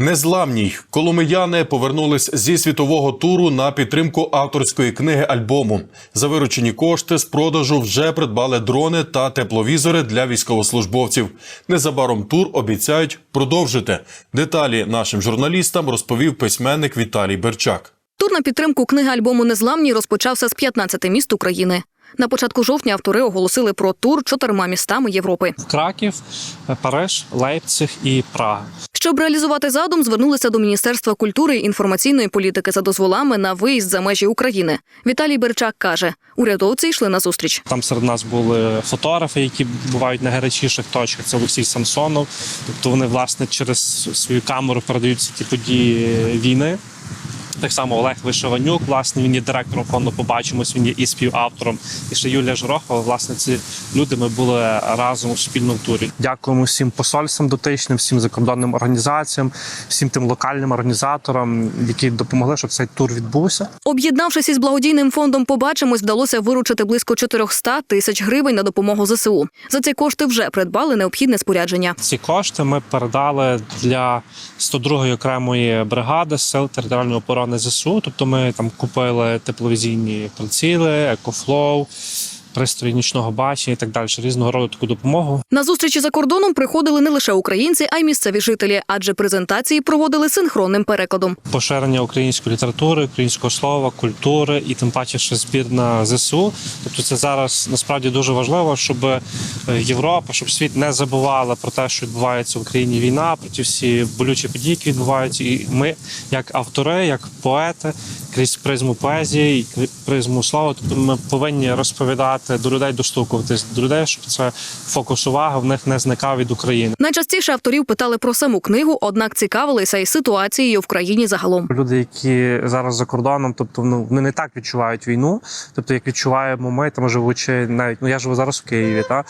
Незламній коломияни повернулись зі світового туру на підтримку авторської книги альбому. За виручені кошти з продажу вже придбали дрони та тепловізори для військовослужбовців. Незабаром тур обіцяють продовжити. Деталі нашим журналістам розповів письменник Віталій Берчак. Тур на підтримку книги альбому Незламні розпочався з 15 міст України. На початку жовтня автори оголосили про тур чотирма містами Європи. Краків, Париж, Лейпциг і Прага. Щоб реалізувати задум, звернулися до Міністерства культури і інформаційної політики за дозволами на виїзд за межі України. Віталій Берчак каже, урядовці йшли на зустріч. Там серед нас були фотографи, які бувають на гарячіших точках. Це Олексій Самсонов. Тобто вони власне через свою камеру передають ці події війни. Так само Олег Вишиванюк, власне, він є директором фонду Побачимось, він є і співавтором. І ще Юлія Жорохова. Власне, ці люди ми були разом у спільному турі. Дякуємо всім посольствам дотичним, всім закордонним організаціям, всім тим локальним організаторам, які допомогли, щоб цей тур відбувся. Об'єднавшись із благодійним фондом Побачимось, вдалося виручити близько 400 тисяч гривень на допомогу ЗСУ. За ці кошти вже придбали необхідне спорядження. Ці кошти ми передали для 102-ї окремої бригади сил територіальної оборони ЗСУ. Тобто ми там купили тепловізійні приціли, екофлоу, пристрої нічного бачення і так далі. Різного роду таку допомогу. На зустрічі за кордоном приходили не лише українці, а й місцеві жителі, адже презентації проводили синхронним перекладом. Поширення української літератури, українського слова, культури і тим паче, що збір на ЗСУ. Тобто, це зараз насправді дуже важливо, щоб е, Європа, щоб світ не забувала про те, що відбувається в Україні війна, про ті всі болючі події, які відбуваються. І ми, як автори, як поети, крізь призму поезії, і призму слова, тобто ми повинні розповідати до людей, достукуватись до людей, щоб це фокус уваги в них не зникав від України. Найчастіше авторів питали про саму книгу, однак цікавилися і ситуацією в країні загалом. Люди, які зараз за кордоном, тобто ну вони не так відчувають війну. Тобто, як відчуваємо ми, там живучи навіть ну я живу зараз в Києві, та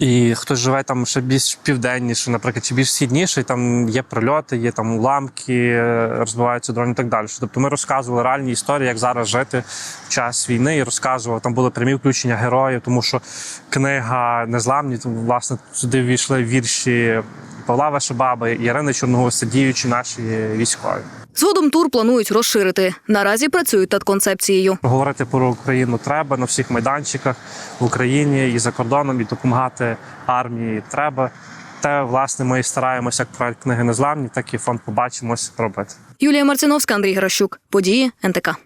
і хтось живе там ще більш південніше, наприклад, чи більш східніше, там є прильоти, є там уламки, е, розбиваються дрони і так далі. Тобто ми розказували реальні історії, як зараз жити в час війни, і розказували. Там були прямі включення героїв, тому що книга незламні, власне, сюди ввійшли вірші Павла Вишебаби, Ірини Чорногуса, діючі наші військові. Згодом тур планують розширити. Наразі працюють над концепцією. Говорити про Україну треба на всіх майданчиках в Україні і за кордоном, і допомагати армії треба. Те, власне, ми і стараємося як проект книги незламні, так і фонд побачимось робити. Юлія Марціновська, Андрій Геращук. Події НТК.